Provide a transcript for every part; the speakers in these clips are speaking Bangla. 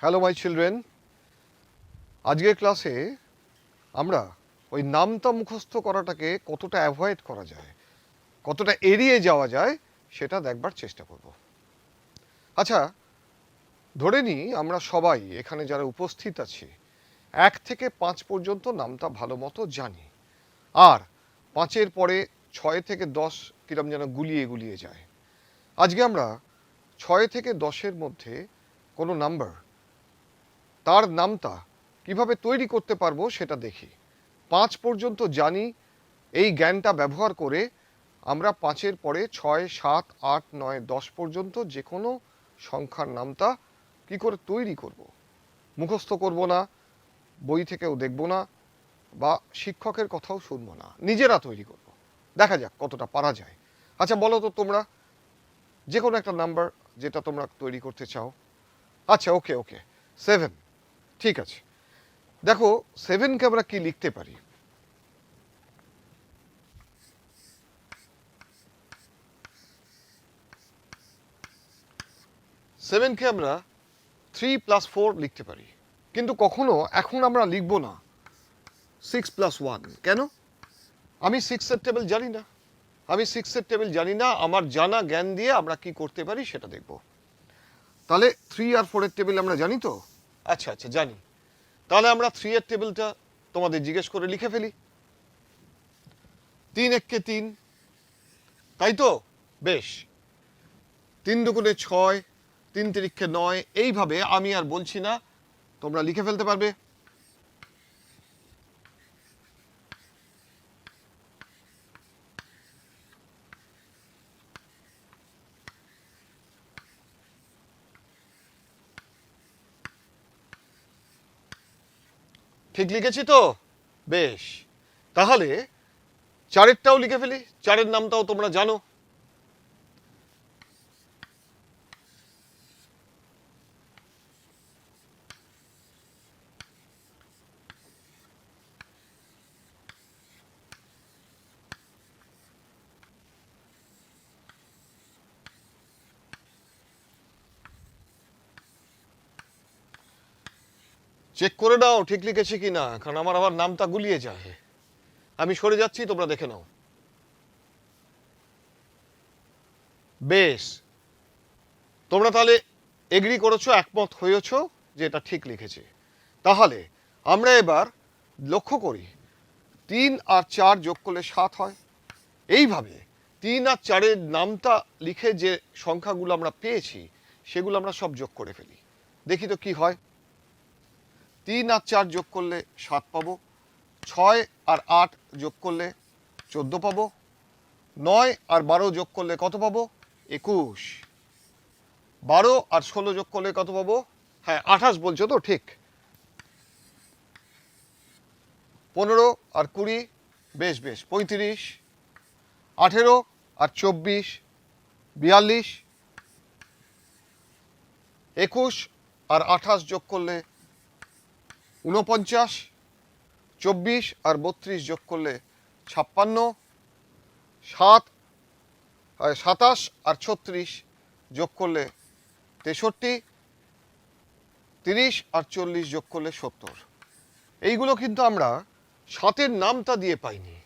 হ্যালো মাই চিলড্রেন আজকের ক্লাসে আমরা ওই নামটা মুখস্থ করাটাকে কতটা অ্যাভয়েড করা যায়, কতটা এড়িয়ে যাওয়া যায় সেটা দেখবার চেষ্টা করব। আচ্ছা ধরে নিই আমরা সবাই এখানে যারা উপস্থিত আছি, এক থেকে পাঁচ পর্যন্ত নামটা ভালো মতো জানি। আর পাঁচের পরে ছয় থেকে দশ কিরম যেন গুলিয়ে গুলিয়ে যায়। আজকে আমরা ছয় থেকে দশের মধ্যে কোনো নাম্বার তার নামটা কীভাবে তৈরি করতে পারব সেটা দেখি পাঁচ পর্যন্ত জানি, এই জ্ঞানটা ব্যবহার করে আমরা পাঁচের পরে ছয়, সাত, আট, নয়, দশ পর্যন্ত যে কোনো সংখ্যার নামটা কি করে তৈরি করব। মুখস্থ করব না, বই থেকেও দেখব না, বা শিক্ষকের কথাও শুনব না, নিজেরা তৈরি করব। দেখা যাক কতটা পারা যায় আচ্ছা বলো তো তোমরা যে কোনো একটা নাম্বার যেটা তোমরা তৈরি করতে চাও আচ্ছা ওকে ওকে, সেভেন ঠিক আছে। দেখো সেভেনকে আমরা কি লিখতে পারি? সেভেনকে আমরা থ্রি প্লাস ফোর লিখতে পারি। কিন্তু কখনো এখন আমরা লিখব না। সিক্স প্লাস ওয়ান কেন? আমি সিক্সের টেবিল জানি না। আমি সিক্সের টেবিল জানি না। আমার জানা জ্ঞান দিয়ে আমরা কি করতে পারি সেটা দেখব। তাহলে থ্রি আর ফোরের টেবিল আমরা জানি তো? আচ্ছা আচ্ছা জানি। তাহলে আমরা থ্রি এর টেবিলটা তোমাদের জিজ্ঞেস করে লিখে ফেলি। তিন এককে তিন। তাই তো? বেশ। তিন দুগুণে ছয়, তিন তিরিক্ষে নয়, এইভাবে আমি আর বলছি না, তোমরা লিখে ফেলতে পারবে। ঠিক লিখেছি তো? বেশ। তাহলে চারেরটাও লিখে ফেলি চারের নামটাও তোমরা জানো। চেক করে নাও, ঠিক লিখেছি কি না কারণ আমার আবার নামটা গুলিয়ে যায়। আমি সরে যাচ্ছি, তোমরা দেখে নাও। বেশ। তোমরা তাহলে এগ্রি করেছ, একমত হয়েছো যে এটা ঠিক লিখেছে। তাহলে, আমরা এবার লক্ষ্য করি, তিন আর চার যোগ করলে সাত হয়। এইভাবে তিন আর চারের নামটা লিখে যে সংখ্যাগুলো আমরা পেয়েছি, সেগুলো আমরা সব যোগ করে ফেলি। দেখি তো কি হয়। তিন আর চার যোগ করলে সাত পাবো। ছয় আর আট যোগ করলে চোদ্দ পাবো। নয় আর বারো যোগ করলে কত পাবো? একুশ। বারো আর ষোলো যোগ করলে কত পাবো? হ্যাঁ আঠাশ বলছো তো, ঠিক। পনেরো আর কুড়ি, বেশ বেশ, পঁয়ত্রিশ। আঠেরো আর চব্বিশ, বিয়াল্লিশ। একুশ আর আঠাশ যোগ করলে উনপঞ্চাশ চব্বিশ আর বত্রিশ যোগ করলে ছাপ্পান্ন, সাত সাতাশ আর ছত্রিশ যোগ করলে তেষট্টি, তিরিশ আর চল্লিশ যোগ করলে সত্তর। এইগুলো কিন্তু আমরা সাতের নামটা দিয়ে পাইনি,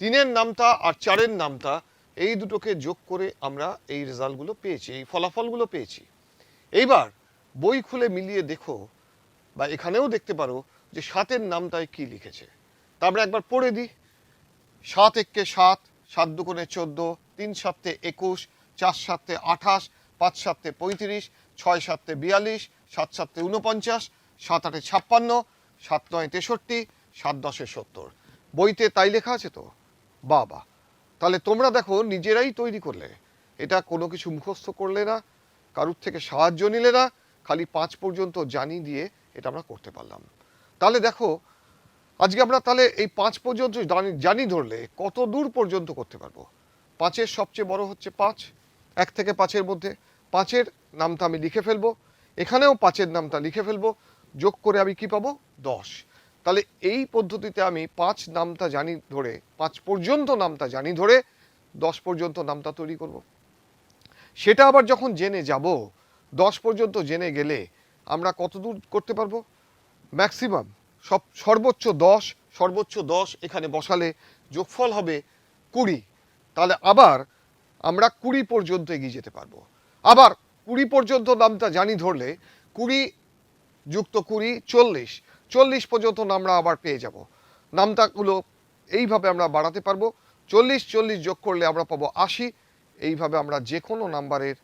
তিনের নামটা আর চারের নামটা এই দুটোকে যোগ করে আমরা এই রেজাল্টগুলো পেয়েছি, এই ফলাফলগুলো পেয়েছি। এইবার বই খুলে মিলিয়ে দেখো বা এখানেও দেখতে পারো যে সাতের নামটায় কি লিখেছে। তা আমরা একবার পড়ে দিই। সাত এককে সাত সাত দুগুণে চোদ্দ, তিন সাতে একুশ, চার সাতে আঠাশ, পাঁচ সাতে পঁয়ত্রিশ, ছয় সাতে বিয়াল্লিশ, সাত সাতে উনপঞ্চাশ সাত আটে ছাপ্পান্ন, সাত নয় তেষট্টি, সাত দশে সত্তর। বইতে তাই লেখা আছে তো? বা বা তাহলে তোমরা দেখো, নিজেরাই তৈরি করলে। এটা কোনো কিছু মুখস্থ করলে না, কারুর থেকে সাহায্য নিলে না, খালি পাঁচ পর্যন্ত জানি দিয়ে এটা আমরা করতে পারলাম। তাহলে দেখো, আজকে আমরা তাহলে এই পাঁচ পর্যন্ত জানি ধরলে কত দূর পর্যন্ত করতে পারব? পাঁচের সবচেয়ে বড় হচ্ছে পাঁচ, এক থেকে পাঁচের মধ্যে। পাঁচের নামটা আমি লিখে ফেলব, এখানেও পাঁচের নামটা লিখে ফেলব, যোগ করে আমি কি পাবো? দশ। তাহলে এই পদ্ধতিতে আমি পাঁচ নামটা জানি ধরে, পাঁচ পর্যন্ত নামটা জানি ধরে, দশ পর্যন্ত নামটা তৈরি করব। সেটা আবার যখন জেনে যাব, দশ পর্যন্ত জেনে গেলে আমরা কত দূর করতে পারব? ম্যাক্সিমাম সব, সর্বোচ্চ দশ সর্বোচ্চ দশ এখানে বসালে যোগফল হবে কুড়ি। তাহলে আবার আমরা কুড়ি পর্যন্ত এগিয়ে যেতে পারব। আবার কুড়ি পর্যন্ত নামটা জানি ধরলে, কুড়ি যুক্ত কুড়ি চল্লিশ। চল্লিশ পর্যন্ত আমরা আবার পেয়ে যাব। নামতাগুলো এইভাবে আমরা বাড়াতে পারব। চল্লিশ চল্লিশ যোগ করলে আমরা পাবো আশি। এইভাবে আমরা যে কোনো নাম্বারের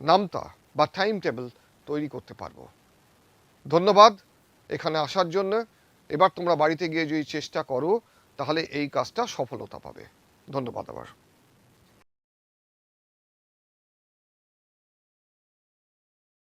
নামতা বা টাইম টেবিল তৈরি করতে পারব। ধন্যবাদ এখানে আসার জন্য। এবার তোমরা বাড়িতে গিয়ে যদি চেষ্টা করো, তাহলে এই কাজটা সফলতা পাবে। ধন্যবাদ আবার।